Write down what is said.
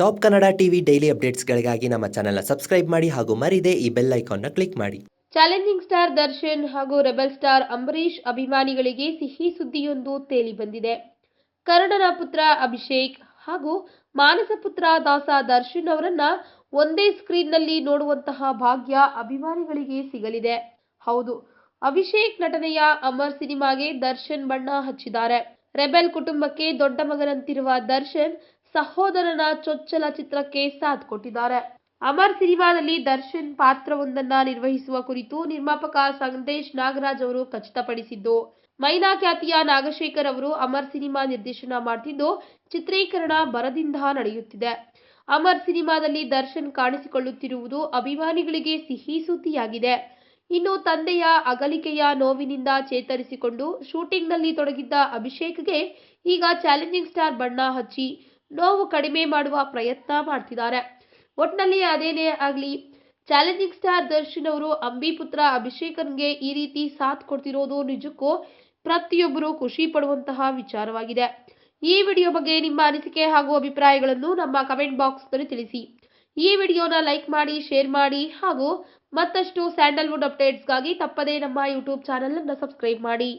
Top Kannada TV daily ಅಪ್ಡೇಟ್ಸ್ಗಳಿಗಾಗಿ ನಮ್ಮ ಚಾನೆಲ್ನ ಸಬ್ಸ್ಕ್ರೈಬ್ ಮಾಡಿ ಹಾಗೂ ಮರಿದೆ ಈ ಬೆಲ್ ಐಕಾನ್ನ ಕ್ಲಿಕ್ ಮಾಡಿ. ಚಾಲೆಂಜಿಂಗ್ ಸ್ಟಾರ್ ದರ್ಶನ್ ಹಾಗೂ ರೆಬಲ್ ಸ್ಟಾರ್ ಅಂಬರೀಷ್ ಅಭಿಮಾನಿಗಳಿಗೆ ಸಿಹಿ ಸುದ್ದಿಯೊಂದು ತೇಲಿ ಬಂದಿದೆ. ಕರ್ಣನ ಪುತ್ರ ಅಭಿಷೇಕ್ ಹಾಗೂ ಮಾನಸ ಪುತ್ರ ದಾಸ ದರ್ಶನ್ ಅವರನ್ನ ಒಂದೇ ಸ್ಕ್ರೀನ್ನಲ್ಲಿ ನೋಡುವಂತಹ ಭಾಗ್ಯ ಅಭಿಮಾನಿಗಳಿಗೆ ಸಿಗಲಿದೆ. ಹೌದು, ಅಭಿಷೇಕ್ ನಟನೆಯ ಅಮರ್ ಸಿನಿಮಾಗೆ ದರ್ಶನ್ ಬಣ್ಣ ಹಚ್ಚಿದ್ದಾರೆ. ರೆಬೆಲ್ ಕುಟುಂಬಕ್ಕೆ ದೊಡ್ಡ ಮಗನಂತಿರುವ ದರ್ಶನ್ ಸಹೋದರನ ಚೊಚ್ಚಲ ಚಿತ್ರಕ್ಕೆ ಸಾಥ್ ಕೊಟ್ಟಿದ್ದಾರೆ. ಅಮರ್ ಸಿನಿಮಾದಲ್ಲಿ ದರ್ಶನ್ ಪಾತ್ರವೊಂದನ್ನ ನಿರ್ವಹಿಸುವ ಕುರಿತು ನಿರ್ಮಾಪಕ ಸಂದೇಶ್ ನಾಗರಾಜ್ ಅವರು ಖಚಿತಪಡಿಸಿದ್ದು, ಮೈನಾ ಖ್ಯಾತಿಯ ನಾಗಶೇಖರ್ ಅವರು ಅಮರ್ ಸಿನಿಮಾ ನಿರ್ದೇಶನ ಮಾಡ್ತಿದ್ದು, ಚಿತ್ರೀಕರಣ ಬರದಿಂದ ನಡೆಯುತ್ತಿದೆ. ಅಮರ್ ಸಿನಿಮಾದಲ್ಲಿ ದರ್ಶನ್ ಕಾಣಿಸಿಕೊಳ್ಳುತ್ತಿರುವುದು ಅಭಿಮಾನಿಗಳಿಗೆ ಸಿಹಿ ಸುದ್ದಿಯಾಗಿದೆ. ಇನ್ನು ತಂದೆಯ ಅಗಲಿಕೆಯ ನೋವಿನಿಂದ ಚೇತರಿಸಿಕೊಂಡು ಶೂಟಿಂಗ್ನಲ್ಲಿ ತೊಡಗಿದ್ದ ಅಭಿಷೇಕ್ಗೆ ಈಗ ಚಾಲೆಂಜಿಂಗ್ ಸ್ಟಾರ್ ಬಣ್ಣ ಹಚ್ಚಿ ನೋವು ಕಡಿಮೆ ಮಾಡುವ ಪ್ರಯತ್ನ ಮಾಡ್ತಿದ್ದಾರೆ. ಒಟ್ನಲ್ಲಿ ಅದೇನೇ ಆಗಲಿ, ಚಾಲೆಂಜಿಂಗ್ ಸ್ಟಾರ್ ದರ್ಶನ್ ಅವರು ಅಂಬಿ ಪುತ್ರ ಅಭಿಷೇಕನ್ಗೆ ಈ ರೀತಿ ಸಾಥ್ ಕೊಡ್ತಿರೋದು ನಿಜಕ್ಕೂ ಪ್ರತಿಯೊಬ್ಬರು ಖುಷಿ ಪಡುವಂತಹ ವಿಚಾರವಾಗಿದೆ. ಈ ವಿಡಿಯೋ ಬಗ್ಗೆ ನಿಮ್ಮ ಅನಿಸಿಕೆ ಹಾಗೂ ಅಭಿಪ್ರಾಯಗಳನ್ನು ನಮ್ಮ ಕಮೆಂಟ್ ಬಾಕ್ಸ್ನಲ್ಲಿ ತಿಳಿಸಿ. ಈ ವಿಡಿಯೋನ ಲೈಕ್ ಮಾಡಿ, ಶೇರ್ ಮಾಡಿ ಹಾಗೂ ಮತ್ತಷ್ಟು ಸ್ಯಾಂಡಲ್ವುಡ್ ಅಪ್ಡೇಟ್ಸ್ಗಾಗಿ ತಪ್ಪದೇ ನಮ್ಮ ಯೂಟ್ಯೂಬ್ ಚಾನಲನ್ನು ಸಬ್ಸ್ಕ್ರೈಬ್ ಮಾಡಿ.